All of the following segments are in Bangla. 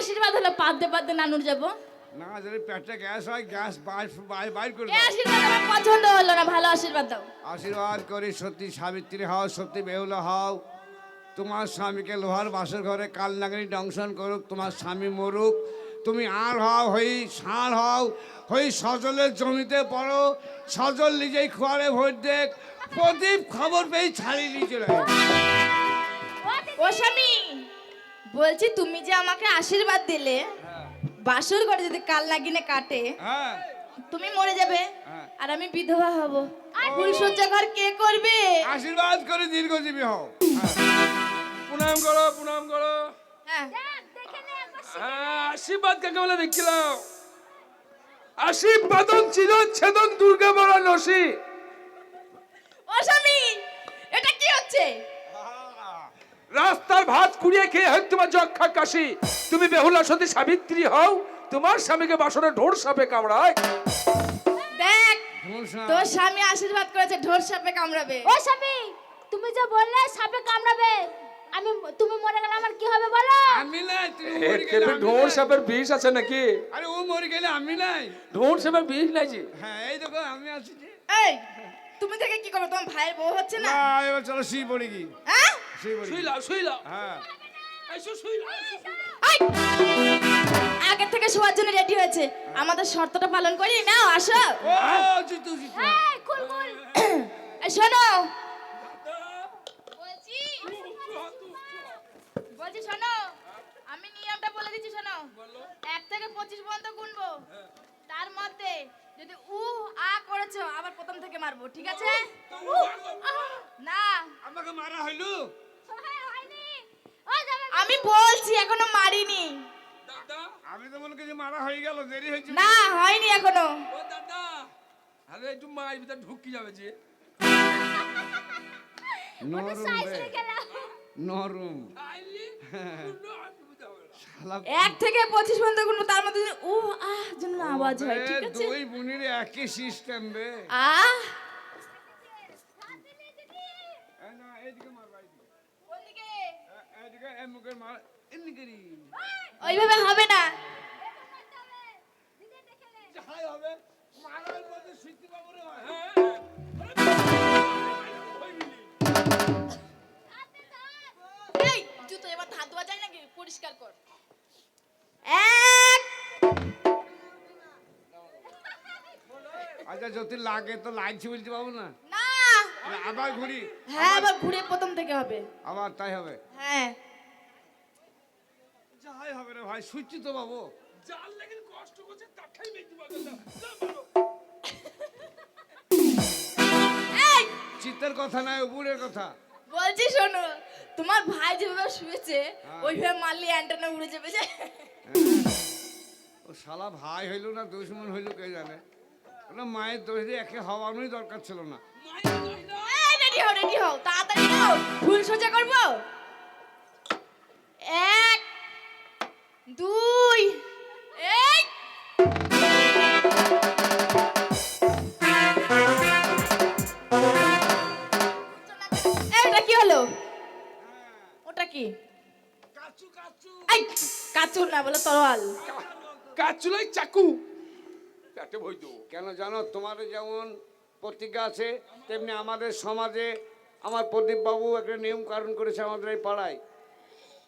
আশীর্বাদ হলো পাদ্দে পাদ্দে নানুর যাব। না যদি পেটে গ্যাস হয় গ্যাস বাইর বাইর বাইর করে এই আশীর্বাদ আমার পছন্দ হলো না ভালো আশীর্বাদ দাও। আশীর্বাদ করি সত্যি সাবিত্রী হও সত্যি বেহুলা হও। তোমার স্বামীকে লোহার বাসের ঘরে কাল নাগরি দংশন করুক তোমার স্বামী মরুক। তুমি আর হও হই ষাঁড় হও হই সজলের জমিতে পড়ো সজল নিজেই খোয়ারে ভোট দেখ। প্রদীপ খবর পেয়ে ছাড়িয়ে নিয়ে চলে। ও স্বামী! বলছি তুমি যে আমাকে আশীর্বাদ দিলে বাসর ঘরে যদি কাল লাগিনে কাটে হ্যাঁ। তুমি মরে যাবে হ্যাঁ। আর আমি বিধবা হব। ফুল সজ্জা ঘর কে করবে? আশীর্বাদ করে দীর্ঘজীবী হও। হ্যাঁ। প্রণাম করো প্রণাম করো। হ্যাঁ। হ্যাঁ আশীর্বাদ কাকে বলে দেখিলাম আশীর্বাদন চিরন ছেদন দুর্গা বড় নসি ও স্বামী এটা কি হচ্ছে? রাস্তার ভাত কুড়িয়ে খেয়ে হয় তোমার যক্ষা কাশি। তুমি বেহুলা সতী সাবিত্রী হও তোমার স্বামীকে বাসনে ঢোর সাপে কামড়ায়। দেখ তোর স্বামী আশীর্বাদ করেছে ঢোর সাপে কামড়াবে। ও স্বামী তুমি যে বললে সাপে কামড়াবে আমি তুমি মরে গেলে আমার কি হবে বলো? আমি নাই তুই এ, মরে গেলে ঢোর সাপের বিষ আছে নাকি? আরে ও মরে গেলে আমি নাই। ঢোর সাপের বিষ নাই যে। হ্যাঁ এই দেখো আমি আছি যে। এই তুমি থেকে কি করো? তোমার ভাইয়ের বউ হচ্ছে না? না এবার চলো শুই পড়ি কি? হ্যাঁ? শুই পড়ি শুই লাও। হ্যাঁ। আগের থেকে শোয়ার জন্য রেডি হয়েছে। আমাদের শর্তটা পালন করি নাও আসো। এই শোনো। বলছি বলছি শোনো। আমি নিয়মটা বলে দিচ্ছি শোনো। এক থেকে পঁচিশ পর্যন্ত গুনবো। তার মধ্যে যদি উ আ করেছ আবার প্রথম থেকে মারবো ঠিক আছে? না। আমাকে মারা হইল? আমি বলছি এখনও মারিনি। আমি তো মনে করছি মারা হয়ে গেল দেরি হয়েছে। না হয়নি এখনও। ও দাদা। আরে একটু মায়ের ভিতর ঢুকি যাবে যে। নরম নরম। কোনো এক থেকে পঁচিশ পর্যন্ত গুনবো তার মধ্যে উ আহ যেন আওয়াজ হয় ঠিক আছে? দুই বুনির একই সিস্টেম রে। আহ! না এইদিকে মারবা নাকি? পরিষ্কার কর। এক। আচ্ছা যদি লাগে তো লাগছে বলতে পাবো না? না। আবার ঘুরি। হ্যাঁ আবার ঘুরে প্রথম থেকে হবে। আবার তাই হবে। হ্যাঁ। যাই হবে রে ভাই সুচি তো পাবো জাল লেগে কষ্ট করছে তাকাই না চিত্তের কথা নয় উপরের কথা। বলছি শোনো তোমার ভাই যেভাবে শুয়েছে হ্যাঁ। ওইভাবে মারলে অ্যান্টেনা উড়ে যাবে যে। ও শালা ভাই হইল না দুশ্মন হইল কে জানে? ওটা মায়ের দোষ দিয়ে একে হওয়ানোই দরকার ছিল না। রেডি হও রেডি হও তাড়াতাড়ি ফুল সোজা করব? কাচুর না বলে তরোয়াল। কাচুলাই চাকু। পেটে দেবো কেন জানো তোমার যেমন প্রতিজ্ঞা আছে তেমনি আমাদের সমাজে আমার প্রদীপবাবু একটা নিয়ম কারণ করেছে আমাদের এই পাড়ায়।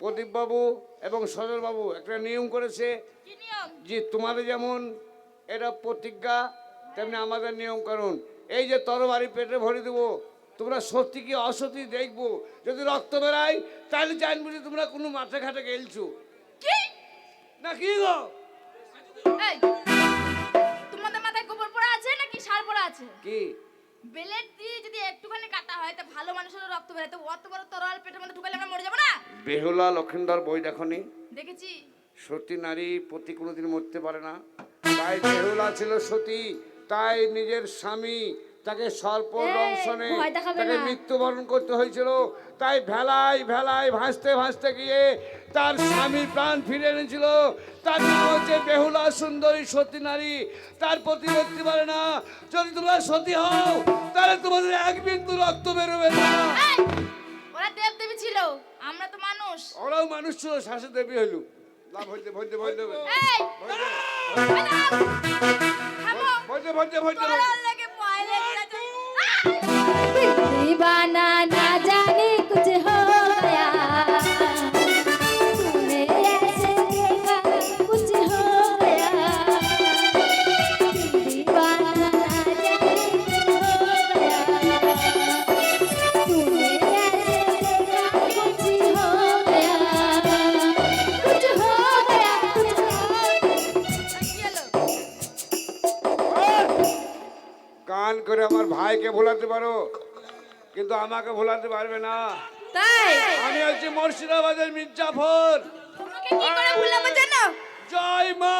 প্রদীপবাবু এবং সজলবাবু একটা নিয়ম করেছে যে তোমাদের যেমন এটা প্রতিজ্ঞা তেমনি আমাদের নিয়ম কারণ। এই যে তরবারি পেটে ভরে দেবো তোমরা সত্যি কি অসত্যি দেখব? যদি রক্ত বেরায় তাহলে জানব যে তোমরা কোনো মাঠে ঘাটে গেলছো। না কি গো? এই তোমাদের মাথায় গোবর পড়া আছে নাকি সার পড়া আছে? কি? বেলেট দিয়ে যদি একটুখানি কাটা হয় তা ভালো মানুষের রক্ত বেরোয়। তো অত বড় তরোয়াল পেটের মধ্যে ঢুকালে আমরা মরে যাব না? বেহুলা লক্ষিন্দর বই দেখনি? দেখেছি। সতী নারী প্রতি কোনোদিন মরতে পারে না। তাই বেহুলা ছিল সতী তাই নিজের স্বামী তাকে এই, দংশনে তাকে মৃত্যুবরণ করতে হয়েছিল। তাই ভেলায় ভেলায় ভাসতে ভাসতে গিয়ে তার স্বামীর প্রাণ ফিরে এনেছিল। তার নাম হচ্ছে বেহুলা সুন্দরী সতী নারী। তার প্রতি মরতে পারে না যদি তোমরা সতী হও তাহলে তোমাদের এক বিন্দু রক্ত বেরোবে না। ওরা দেব দেবী ছিল আমরা তো মানুষ। ওরাও মানুষ ছিল শাসে দেবী হইল। লাভ হইতে ভইতে ভইতে ম্যাডাম থামো। ভইতে ভইতে ভইতে বানানা গান করে আমার ভাইকে ভোলাতে পারো? কিন্তু আমাকে ভোলাতে পারবে না। তাই? আমি হচ্ছি মুর্শিদাবাদের মির্জাফর। করে জয় মা।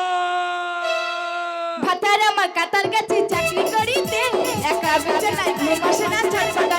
ভাতার আমার কাতার কাছে চাকরি করিতে একা বেঁচে নাই মাসে না ছটফটা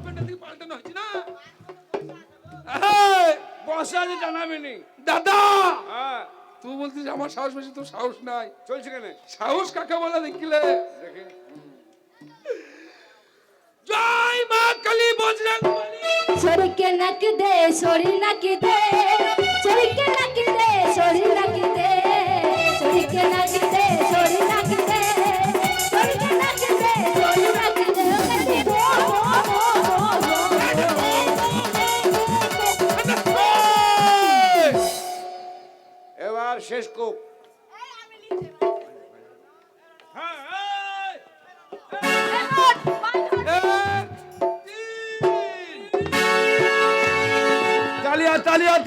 কবেটা থেকে পাল্টানো হয়েছে না? বসে আছে দাদা! হ্যাঁ। তুই বলছিস আমার সাহস বেশি তোর সাহস নাই। চলছে কেন? সাহস কাকে বলে দেখিলে? জয় মা কালী বজরং সরকে নাকি দে সরি নাকি দে সরকে নাকি দে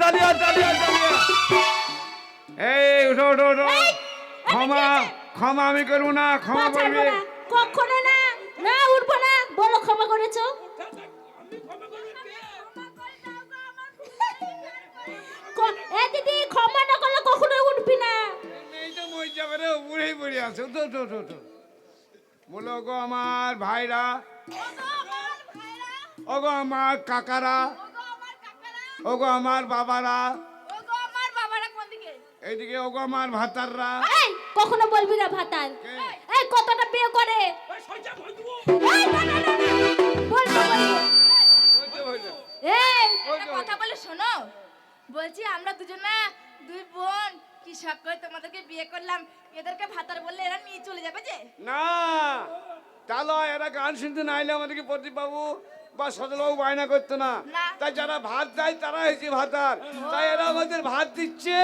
তালিয়া তালিয়া তালিয়া তালিয়া এই উঠো উঠো উঠো। ক্ষমা ক্ষমা আমি করব না ক্ষমা করবি। কখনো না না উঠবো না। বলো ক্ষমা করেছ? এ দিদি ক্ষমা না করলে কখনো উঠবি না। এইটা মই যাবে রে উড়েই পড়ে আছে। উঠো বলো গো আমার ভাইরা। ওগো আমার কাকারা ওগো আমার বাবারা। ওগো আমার বাবারা কোন দিকে? এইদিকে ওগো আমার ভাতাররা। এই কখনো বলবি না ভাতার। এই কতটা বিয়ে করে? এই, কথা বলে শোনো। বলছি আমরা দুজনে দুই বোন কি শখ করে তোমাদেরকে বিয়ে করলাম। এদেরকে ভাতার বললে এরা নিয়ে চলে যাবে যে। না তাহলে এরা গান শুনতে না আইলে আমাদেরকে প্রদীপ বাবু বা সজলবাবু বায়না করতো না। তাই যারা ভাত দেয় তারা হয়েছে ভাতার। তাই এরা আমাদের ভাত দিচ্ছে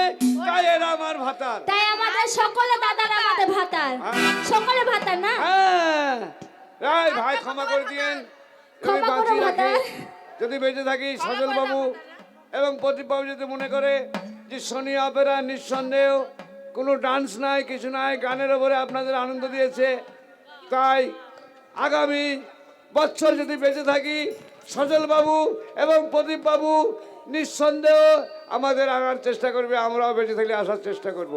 তাই এরা আমার ভাতার। তাই আমাদের সকলে দাদারা আমাদের ভাতার। হ্যাঁ। সকলে ভাতার না? হ্যাঁ। এই ভাই ক্ষমা করে দিয়েন। যদি ক্ষমা করো বাঁচিয়ে রাখি। ভাতার। যদি বেঁচে থাকি সজল বাবু এবং প্রদীপ বাবু যদি মনে করে যে শনি অপেরা নিঃসন্দেহ কোনো ডান্স নাই কিছু নাই গানের ওপরে আপনাদের আনন্দ দিয়েছে তাই আগামী বছর যদি বেঁচে থাকি সজল বাবু এবং প্রদীপ বাবু নিঃসন্দেহ আমাদের আনার চেষ্টা করবে আমরাও বেঁচে থাকলে আসার চেষ্টা করব।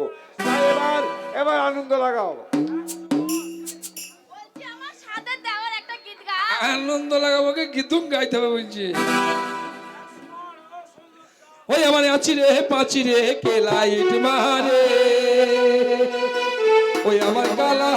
এবার এবার আনন্দ লাগাও। বলছি আমার সাথে দেওয়ার একটা গীত গা। আনন্দ লাগাবো কে? গীতুম গাইতে হবে বলছি। ওই আমার আছি রে পাচি রে কে লাইট মারে? ওই আমার গালা